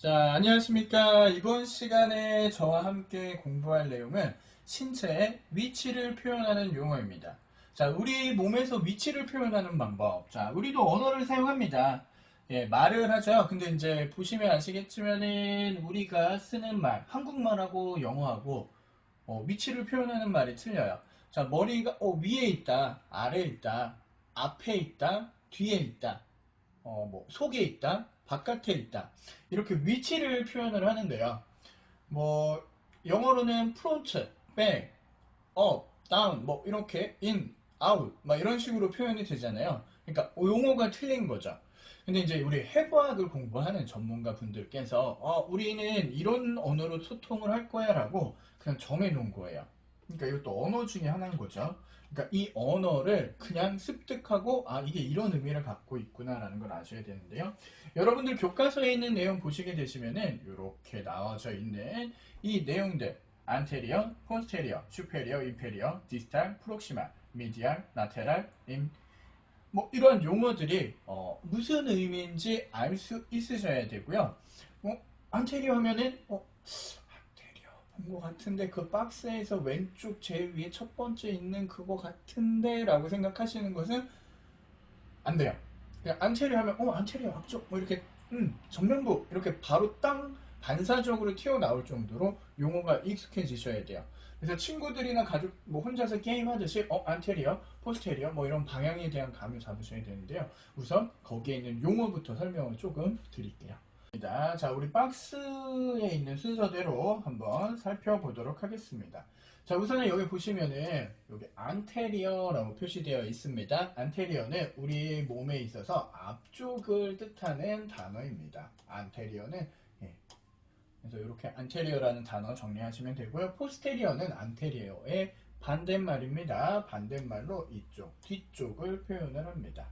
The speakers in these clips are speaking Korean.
자, 안녕하십니까. 이번 시간에 저와 함께 공부할 내용은 신체의 위치를 표현하는 용어입니다. 자, 우리 몸에서 위치를 표현하는 방법. 자, 우리도 언어를 사용합니다. 예, 말을 하죠. 근데 이제 보시면 아시겠지만은 우리가 쓰는 말, 한국말하고 영어하고 어, 위치를 표현하는 말이 틀려요. 자, 머리가 어, 위에 있다, 아래에 있다, 앞에 있다, 뒤에 있다, 어, 뭐 속에 있다, 바깥에 있다. 이렇게 위치를 표현을 하는데요. 뭐 영어로는 프론트, 백, 업, 다운, 뭐 이렇게 인, 아웃, 막 이런 식으로 표현이 되잖아요. 그러니까 용어가 틀린 거죠. 근데 이제 우리 해부학을 공부하는 전문가 분들께서 어, 우리는 이런 언어로 소통을 할 거야 라고 그냥 정해 놓은 거예요. 그러니까 이것도 언어 중에 하나인 거죠. 그러니까 이 언어를 그냥 습득하고 아 이게 이런 의미를 갖고 있구나라는 걸 아셔야 되는데요. 여러분들 교과서에 있는 내용 보시게 되시면은 이렇게 나와져 있는 이 내용들 안테리어, 포스테리어, 슈페리어, 인페리어, 디스탈, 프록시말, 미디알, 라테랄, 임, 뭐 이런 용어들이 어, 무슨 의미인지 알 수 있으셔야 되고요. 어, 안테리어 하면은 어, 것 같은데 그 박스에서 왼쪽 제일 위에 첫 번째 있는 그거 같은데 라고 생각하시는 것은 안 돼요. 그냥 안테리어 하면 어 안테리어 앞쪽 뭐 이렇게 음 정면부 이렇게 바로 땅 반사적으로 튀어나올 정도로 용어가 익숙해지셔야 돼요. 그래서 친구들이나 가족 뭐 혼자서 게임하듯이 어 안테리어, 포스테리어 뭐 이런 방향에 대한 감을 잡으셔야 되는데요. 우선 거기에 있는 용어부터 설명을 조금 드릴게요. 자, 우리 박스에 있는 순서대로 한번 살펴보도록 하겠습니다. 자, 우선은 여기 보시면은 여기 안테리어라고 표시되어 있습니다. 안테리어는 우리 몸에 있어서 앞쪽을 뜻하는 단어입니다. 안테리어는 예. 그래서 이렇게 안테리어라는 단어 정리하시면 되고요. 포스테리어는 안테리어의 반대말입니다. 반대말로 이쪽, 뒤쪽을 표현을 합니다.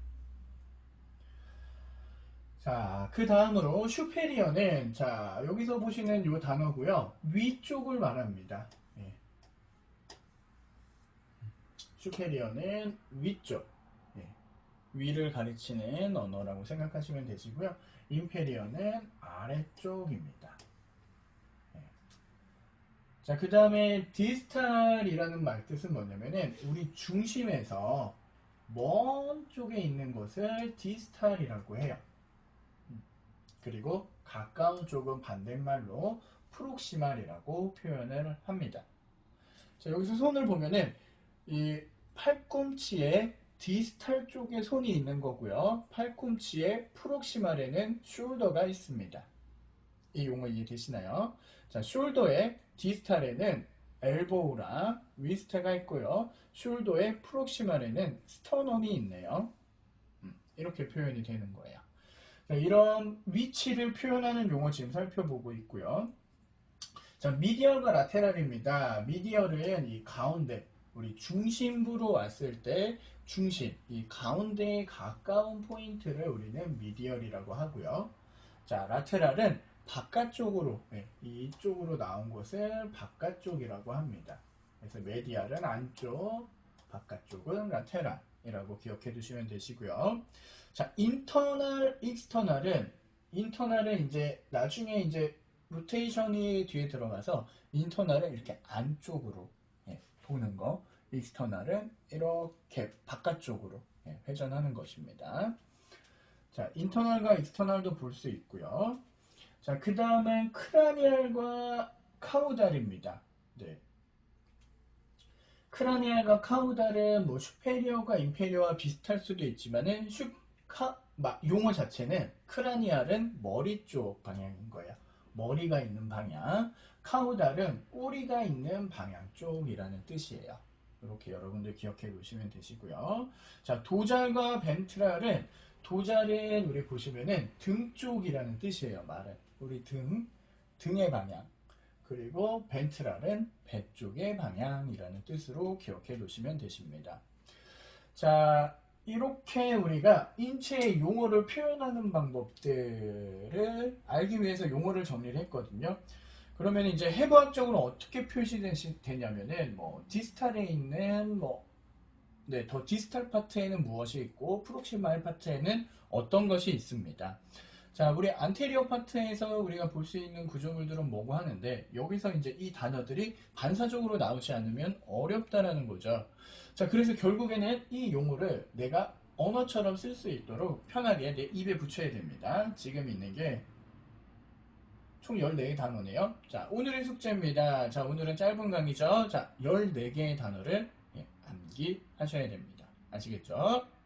자, 그 다음으로 슈페리어는 자, 여기서 보시는 이 단어고요. 위쪽을 말합니다. 예. 슈페리어는 위쪽, 예. 위를 가리치는 언어라고 생각하시면 되시고요. 인페리어는 아래쪽입니다. 예. 자, 그 다음에 디스탈이라는 말 뜻은 뭐냐면은 우리 중심에서 먼 쪽에 있는 것을 디스탈이라고 해요. 음. 그리고 가까운 쪽은 반대말로 프록시말이라고 표현을 합니다. 자, 여기서 손을 보면은 이 팔꿈치에 디스탈 쪽에 손이 있는 거고요. 팔꿈치에 프록시말에는 숄더가 있습니다. 이 용어 이해되시나요? 자, 숄더에 디스탈에는 엘보우랑 위스트가 있고요. 숄더의 프록시말에는 스터넘이 있네요. 음, 이렇게 표현이 되는 거예요. 자, 이런 위치를 표현하는 용어 지금 살펴보고 있고요. 자, 미디얼과 라테랄입니다. 미디얼은 이 가운데, 우리 중심부로 왔을 때 중심, 이 가운데에 가까운 포인트를 우리는 미디얼이라고 하고요. 자, 라테랄은 바깥쪽으로, 네, 이쪽으로 나온 것을 바깥쪽이라고 합니다. 그래서 메디알은 안쪽, 바깥쪽은 라테랄 이라고 기억해 두시면 되시고요. 자, 인터널, 익스터널은 인터널은 이제 나중에 이제 로테이션이 뒤에 들어가서 인터널은 이렇게 안쪽으로 예, 도는 거, 익스터널은 이렇게 바깥쪽으로 예, 회전하는 것입니다. 자, 인터널과 익스터널도 볼 수 있고요. 자, 그 다음엔 크라니알과 카우달입니다. 네. 크라니알과 카우달은 뭐 슈페리어가 인페리어와 비슷할 수도 있지만은 슈, 카, 막 용어 자체는 크라니알은 머리 쪽 방향인 거예요. 머리가 있는 방향. 카우달은 꼬리가 있는 방향 쪽이라는 뜻이에요. 이렇게 여러분들 기억해 놓으시면 되시고요. 자, 도잘과 벤트랄은 도잘은 우리 보시면은 등 쪽이라는 뜻이에요. 말은 우리 등 등의 방향. 그리고 벤트랄은 배 쪽의 방향이라는 뜻으로 기억해 놓으시면 되십니다. 자, 이렇게 우리가 인체의 용어를 표현하는 방법들을 알기 위해서 용어를 정리를 했거든요. 그러면 이제 해부학적으로 어떻게 표시되냐면은 뭐 디스탈에 있는 뭐 네, 더 디스탈 파트에는 무엇이 있고 프록시말 파트에는 어떤 것이 있습니다. 자, 우리 안테리어 파트에서 우리가 볼 수 있는 구조물들은 뭐고 하는데 여기서 이제 이 단어들이 반사적으로 나오지 않으면 어렵다라는 거죠. 자, 그래서 결국에는 이 용어를 내가 언어처럼 쓸 수 있도록 편하게 내 입에 붙여야 됩니다. 지금 있는 게 총 14개의 단어네요. 자, 오늘의 숙제입니다. 자, 오늘은 짧은 강의죠. 자, 14개의 단어를 예, 암기하셔야 됩니다. 아시겠죠?